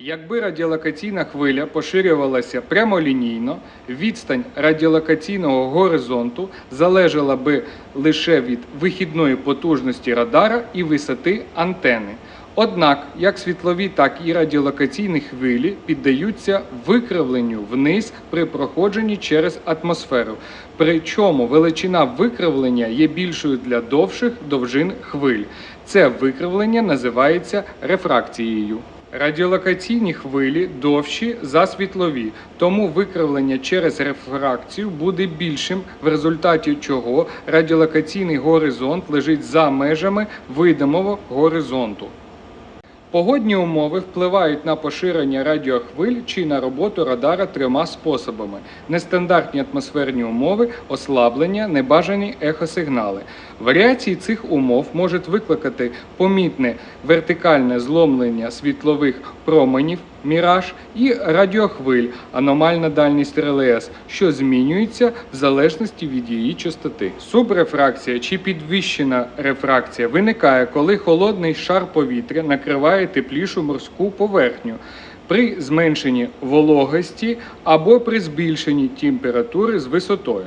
Якби радіолокаційна хвиля поширювалася прямолінійно, відстань радіолокаційного горизонту залежала би лише від вихідної потужності радара і висоти антени. Однак, як світлові, так і радіолокаційні хвилі піддаються викривленню вниз при проходженні через атмосферу. Причому величина викривлення є більшою для довших довжин хвиль. Це викривлення називається рефракцією. Радіолокаційні хвилі довші за світлові, тому викривлення через рефракцію буде більшим, в результаті чого радіолокаційний горизонт лежить за межами видимого горизонту. Погодні умови впливають на поширення радіохвиль чи на роботу радара трьома способами: нестандартні атмосферні умови, ослаблення, небажані ехосигнали. Варіації цих умов можуть викликати помітне вертикальне зломлення світлових променів, міраж і радіохвиль, аномальна дальність релес, що змінюється в залежності від її частоти. Субрефракція чи підвищена рефракція виникає, коли холодний шар повітря накриває теплішу морську поверхню. При зменшенні вологості або при збільшенні температури з висотою.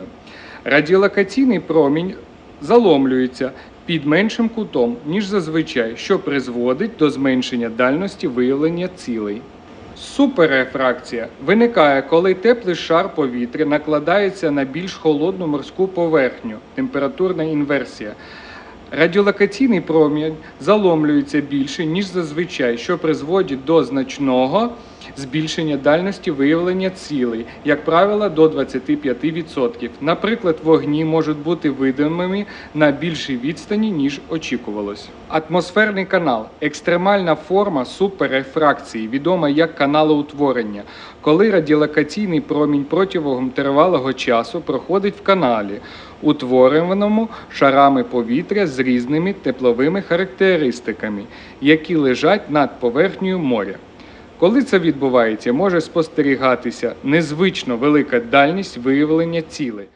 Радіолокаційний промінь заломлюється під меншим кутом, ніж зазвичай, що призводить до зменшення дальності виявлення цілей. Суперрефракція виникає, коли теплий шар повітря накладається на більш холодну морську поверхню, температурна інверсія. Радіолокаційний промінь заломлюється більше, ніж зазвичай, що призводить до значного збільшення дальності виявлення цілей, як правило, до 25%. Наприклад, вогні можуть бути видимими на більшій відстані, ніж очікувалось. Атмосферний канал екстремальна форма суперрефракції, відома як каналоутворення, коли радіолокаційний промінь протягом тривалого часу проходить в каналі, утвореному шарами повітря з різними тепловими характеристиками, які лежать над поверхнею моря. Коли це відбувається, може спостерігатися незвично велика дальність виявлення цілей.